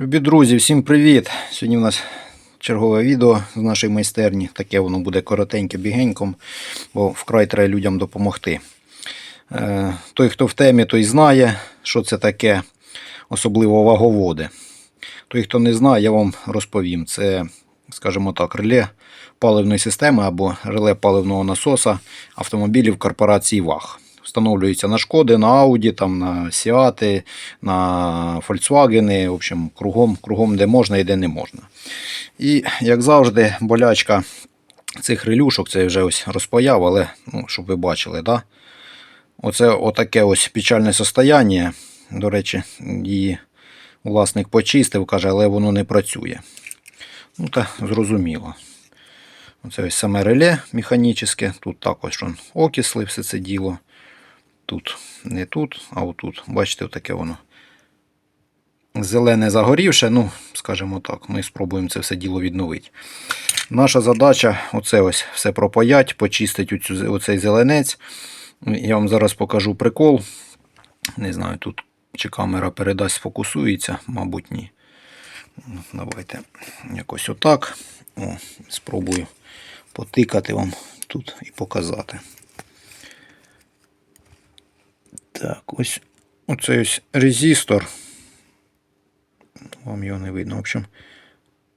Любі друзі, всім привіт! Сьогодні у нас чергове відео з нашої майстерні. Таке воно буде коротеньке, бігеньком, бо вкрай треба людям допомогти. Е, Той, хто в темі, той знає, що це таке, особливо ваговоди. Той, хто не знає, я вам розповім. Це, скажімо так, реле паливної системи або реле паливного насоса автомобілів корпорації ВАГ. Встановлюється на шкоди, на Audi, там, на Сіати, на Volkswagen, в общем, кругом, кругом, де можна і де не можна. І, як завжди, болячка цих релюшок, це вже ось розпаяв, але ну, щоб ви бачили, да? Оце отаке ось печальне состояння. До речі, її власник почистив, каже, але воно не працює. Ну, та зрозуміло. Оце ось саме реле механічне. Тут також окисли, все це діло. Тут не тут, а отут. Бачите, отаке воно. Зелене загорівше, ну, скажімо так, ми спробуємо це все діло відновити. Наша задача оце ось все пропаять, почистити оцей зеленець. Я вам зараз покажу прикол. Не знаю, тут чи камера передасть, сфокусується, мабуть, ні. Ну, Давайте якось отак. О, спробую потикати вам тут і показати. Так, ось оцей ось резистор. Вам його не видно. В общем,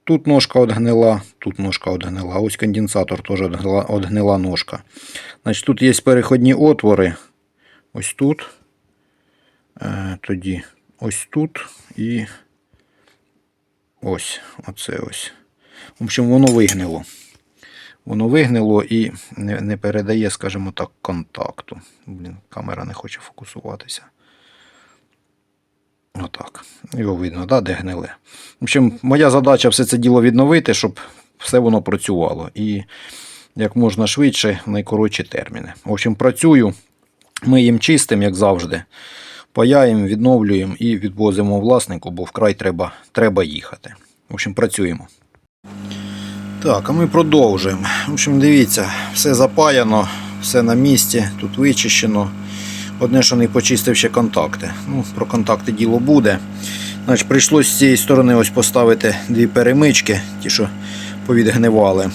тут ножка одгнила, тут ножка одгнила. Ось конденсатор теж одгнила, одгнила ножка. Значить, тут є переходні отвори. Ось тут. Е, тоді ось тут і ось. Оце ось. В общем, воно вигнило. Воно вигнило і не, не передає, скажімо так, контакту. Блін, камера не хоче фокусуватися. Отак. Його видно, да, де гниле. В общем, моя задача все це діло відновити, щоб все воно працювало. І як можна швидше, найкоротші терміни. В общем, працюю, ми їм чистим, як завжди. Паяємо, відновлюємо і відвозимо власнику, бо вкрай треба, треба їхати. В общем, працюємо. Так, а ми продовжуємо. В общем, дивіться, все запаяно, все на місці, тут вичищено. Одне, що не почистив ще контакти. Ну, про контакти діло буде. Значить, прийшлось з цієї сторони ось поставити дві перемички, ті, що повідгнивали.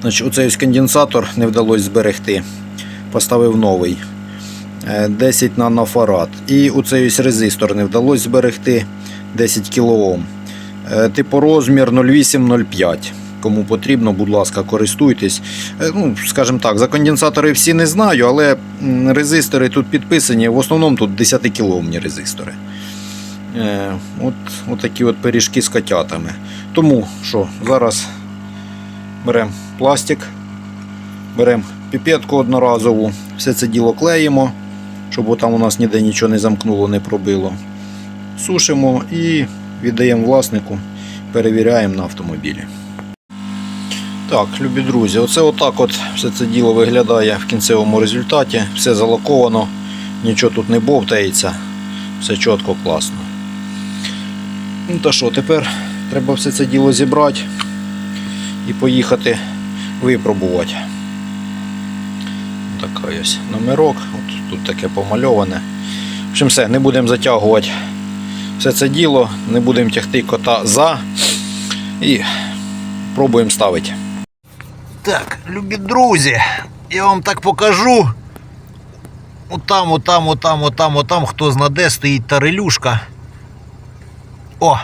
Значить, оцей ось конденсатор не вдалося зберегти. Поставив новий. Е, 10 нанофарад. І оцей ось резистор не вдалося зберегти 10 кОм. Е, Типу розмір 0805. Кому потрібно, будь ласка, користуйтесь. Е, Ну, скажімо так, за конденсатори всі не знаю, але резистори тут підписані. В основному тут 10 кіломні резистори. Е, От, от такі от пиріжки з котятами. Тому що зараз беремо пластик, беремо піпетку одноразову, все це діло клеїмо, щоб там у нас ніде нічого не замкнуло, не пробило. Сушимо і віддаємо власнику, перевіряємо на автомобілі. Так, любі друзі, оце отак от все це діло виглядає в кінцевому результаті. Все залаковано, нічого тут не бовтається, все чітко, класно. Ну та що, тепер треба все це діло зібрати і поїхати випробувати. Така ось номерок, от тут таке помальоване. В общем, все, не будемо затягувати все це діло, не будемо тягти кота за і пробуємо ставити. Так, любі друзі, я вам так покажу. Отам, отам, отам, отам, отам, хто знаде, стоїть тарелюшка. О!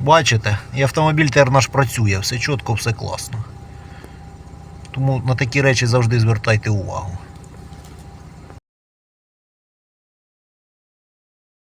Бачите? І автомобіль тепер наш працює, все чітко, все класно. Тому на такі речі завжди звертайте увагу.